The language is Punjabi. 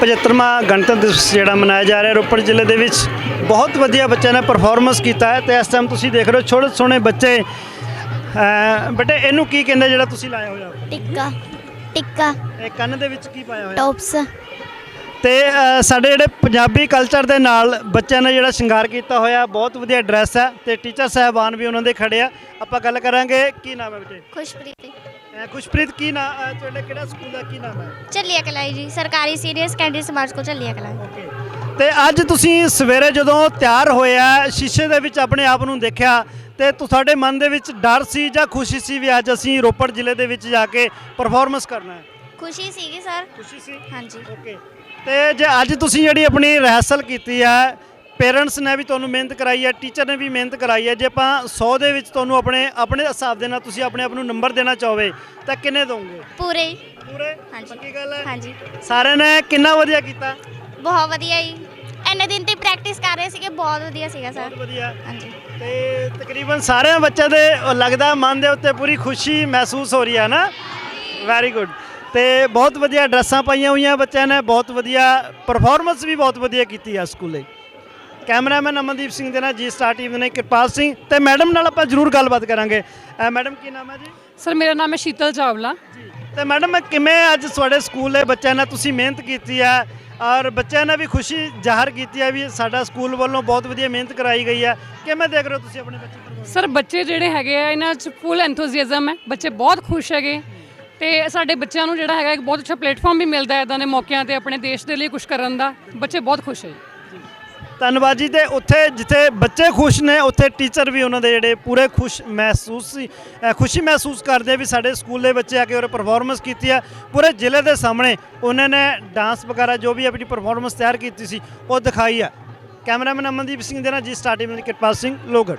75ਵਾਂ ਗਣਤੰਤਰ ਦਿਵਸ ਜਿਹੜਾ ਮਨਾਇਆ ਜਾ ਰਿਹਾ ਰੋਪੜ ਜ਼ਿਲ੍ਹੇ ਦੇ ਵਿੱਚ ਬਹੁਤ ਵਧੀਆ ਬੱਚਿਆਂ ਨੇ ਪਰਫਾਰਮੈਂਸ ਕੀਤਾ ਹੈ ਤੇ ਇਸ ਟਾਈਮ ਤੁਸੀਂ ਦੇਖ ਰਹੇ ਹੋ ਛੋਟੇ ਸੋਹਣੇ ਬੱਚੇ। ਬੇਟੇ ਇਹਨੂੰ ਕੀ ਕਹਿੰਦੇ ਜਿਹੜਾ ਤੁਸੀਂ ਲਾਇਆ ਹੋਇਆ? ਟਿੱਕਾ ਟਿੱਕਾ। ਇਹ ਕੰਨ ਦੇ ਵਿੱਚ ਕੀ ਪਾਇਆ ਹੋਇਆ? ਟੌਪਸ ਤੇ ਸਾਡੇ ਜਿਹੜੇ ਪੰਜਾਬੀ ਕਲਚਰ ਦੇ ਨਾਲ ਬੱਚਿਆਂ ਨੇ ਜਿਹੜਾ ਸ਼ਿੰਗਾਰ ਕੀਤਾ ਹੋਇਆ ਬਹੁਤ ਵਧੀਆ ਡਰੈਸ ਹੈ ਤੇ ਟੀਚਰ ਸਾਹਿਬਾਨ ਵੀ ਉਹਨਾਂ ਦੇ ਖੜੇ ਆ। ਆਪਾਂ ਗੱਲ ਕਰਾਂਗੇ ਕੀ ਨਾਮ ਹੈ ਬੇਟੇ? ਖੁਸ਼ਪ੍ਰੀਤ। ਖੁਸ਼ਪ੍ਰੀਤ ਕੀ ਨਾਮ ਤੁਹਾਡੇ ਕਿਹੜਾ ਸਕੂਲ ਦਾ ਕੀ ਨਾਮ ਹੈ? ਚੱਲੀਆ ਕਲਾਈ ਜੀ ਸਰਕਾਰੀ ਸੀਨੀਅਰ ਸੈਕੰਡਰੀ ਸਮਾਜ ਕੋ ਚੱਲੀਆ ਕਲਾਈ। ਓਕੇ। ਤੇ ਅੱਜ ਤੁਸੀਂ ਸਵੇਰੇ ਜਦੋਂ ਤਿਆਰ ਹੋਇਆ ਸ਼ੀਸ਼ੇ ਦੇ ਵਿੱਚ ਆਪਣੇ ਆਪ ਨੂੰ ਦੇਖਿਆ ਤੇ ਤੁਹਾਡੇ ਮਨ ਦੇ ਵਿੱਚ ਡਰ ਸੀ ਜਾਂ ਖੁਸ਼ੀ ਸੀ ਵੀ ਅੱਜ ਅਸੀਂ ਰੋਪੜ ਜ਼ਿਲ੍ਹੇ ਦੇ ਵਿੱਚ ਜਾ ਕੇ ਪਰਫਾਰਮੈਂਸ ਕਰਨਾ ਹੈ? ਖੁਸ਼ੀ ਸੀਗੀ ਸਰ। ਖੁਸ਼ੀ ਸੀ? ਹਾਂਜੀ। ਓਕੇ ਤੇ ਜੇ ਅੱਜ ਤੁਸੀਂ ਜਿਹੜੀ ਆਪਣੀ ਰਿਹਰਸਲ ਕੀਤੀ ਹੈ ਪੇਰੈਂਟਸ ਨੇ ਵੀ ਤੁਹਾਨੂੰ ਮਿਹਨਤ ਕਰਾਈ ਹੈ ਟੀਚਰ ਨੇ ਵੀ ਮਿਹਨਤ ਕਰਾਈ ਹੈ ਜੇ ਆਪਾਂ 100 ਦੇ ਵਿੱਚ ਤੁਹਾਨੂੰ ਆਪਣੇ ਆਪਣੇ ਹਿਸਾਬ ਦੇ ਨਾਲ ਤੁਸੀਂ ਆਪਣੇ ਆਪ ਨੂੰ ਨੰਬਰ ਦੇਣਾ ਚਾਹੋਗੇ ਤਾਂ ਕਿੰਨੇ ਦੋਗੇ? ਪੂਰੇ। ਹੀ। ਪੂਰੇ? ਹਾਂਜੀ। ਪੱਕੀ ਗੱਲ ਹੈ? ਹਾਂਜੀ। ਸਾਰਿਆਂ ਨੇ ਕਿੰਨਾ ਵਧੀਆ ਕੀਤਾ? ਬਹੁਤ ਵਧੀਆ ਜੀ। ਇੰਨੇ ਦਿਨ ਤੇ ਪ੍ਰੈਕਟਿਸ ਕਰ ਰਹੇ ਸੀਗੇ ਬਹੁਤ ਵਧੀਆ ਸੀਗਾ ਸਰ। ਬਹੁਤ ਵਧੀਆ। ਹਾਂਜੀ। ਤੇ ਤਕਰੀਬਨ ਸਾਰਿਆਂ ਬੱਚਿਆਂ ਦੇ ਲੱਗਦਾ ਮਨ ਦੇ ਉੱਤੇ ਪੂਰੀ ਖੁਸ਼ੀ ਮਹਿਸੂਸ ਹੋ ਰਹੀ ਹੈ ਨਾ? ਵੈਰੀ ਗੁੱਡ ਤੇ ਬਹੁਤ ਵਧੀਆ ਡਰੈਸਾਂ ਪਾਈਆਂ ਹੋਈਆਂ ਬੱਚਿਆਂ ਨੇ ਬਹੁਤ ਵਧੀਆ ਪਰਫਾਰਮੈਂਸ ਵੀ ਬਹੁਤ ਵਧੀਆ ਕੀਤੀ ਆ ਸਕੂਲੇ ਕੈਮਰਾਮੈਨ ਅਮਨਦੀਪ ਸਿੰਘ ਦੇ ਨਾਲ ਜੀ ਸਟਾਰ ਟੀਮ ਦੇ ਨਾਲ ਕਿਰਪਾਲ ਸਿੰਘ ਤੇ ਮੈਡਮ ਨਾਲ ਆਪਾਂ ਜ਼ਰੂਰ ਗੱਲਬਾਤ ਕਰਾਂਗੇ। ਮੈਡਮ ਕੀ ਨਾਮ ਹੈ ਜੀ? ਸਰ ਮੇਰਾ ਨਾਮ ਹੈ ਸ਼ੀਤਲ ਚਾਵਲਾ। ਜੀ ਤੇ ਮੈਡਮ ਕਿਵੇਂ ਅੱਜ ਤੁਹਾਡੇ ਸਕੂਲ ਦੇ ਬੱਚਿਆਂ ਨੇ ਤੁਸੀਂ ਮਿਹਨਤ ਕੀਤੀ ਹੈ ਔਰ ਬੱਚਿਆਂ ਨੇ ਵੀ ਖੁਸ਼ੀ ਜ਼ਾਹਰ ਕੀਤੀ ਹੈ ਵੀ ਸਾਡਾ ਸਕੂਲ ਵੱਲੋਂ ਬਹੁਤ ਵਧੀਆ ਮਿਹਨਤ ਕਰਾਈ ਗਈ ਹੈ ਕਿਵੇਂ ਦੇਖ ਰਹੇ ਹੋ ਤੁਸੀਂ ਆਪਣੇ ਬੱਚੇ? ਸਰ ਬੱਚੇ ਜਿਹੜੇ ਹੈਗੇ ਆ ਇਹਨਾਂ 'ਚ ਫੁੱਲ ਐਂਥੂਸੀਆਜ਼ਮ ਹੈ। ਬੱਚੇ ਬਹੁਤ ਖੁਸ਼ ਹੈਗੇ। ਤੇ ਸਾਡੇ ਬੱਚਿਆਂ ਨੂੰ ਜਿਹੜਾ ਹੈਗਾ ਇੱਕ ਬਹੁਤ ਅੱਛਾ ਪਲੇਟਫਾਰਮ ਵੀ ਮਿਲਦਾ ਹੈ ਇਦਾਂ ਦੇ ਮੌਕਿਆਂ ਤੇ ਆਪਣੇ ਦੇਸ਼ ਦੇ ਲਈ ਕੁਝ ਕਰਨ ਦਾ। ਬੱਚੇ ਬਹੁਤ ਖੁਸ਼ ਹੈ ਧੰਨਵਾਦ ਜੀ, ਤੇ ਉੱਥੇ ਜਿੱਥੇ ਬੱਚੇ ਖੁਸ਼ ਨੇ, ਉੱਥੇ ਟੀਚਰ ਵੀ ਉਹਨਾਂ ਦੇ ਜਿਹੜੇ ਪੂਰੇ ਖੁਸ਼ ਮਹਿਸੂਸ ਸੀ ਖੁਸ਼ੀ ਮਹਿਸੂਸ ਕਰਦੇ ਆ ਵੀ ਸਾਡੇ ਸਕੂਲ ਦੇ ਬੱਚੇ ਆ ਕੇ ਉਹ ਪਰਫਾਰਮੈਂਸ ਕੀਤੀ ਆ। ਪੂਰੇ ਜ਼ਿਲ੍ਹੇ ਦੇ ਸਾਹਮਣੇ ਉਹਨਾਂ ਨੇ ਡਾਂਸ ਵਗੈਰਾ ਜੋ ਵੀ ਆਪਣੀ ਪਰਫਾਰਮੈਂਸ ਤਿਆਰ ਕੀਤੀ ਸੀ, ਉਹ ਦਿਖਾਈ ਆ। ਕੈਮਰਾਮੈਨ ਅਮਨਦੀਪ ਸਿੰਘ ਦੇ ਨਾਲ ਜੀ, ਸਟਾਰਟਿੰਗ ਕਿਰਪਾਲ ਸਿੰਘ ਲੋਗੜ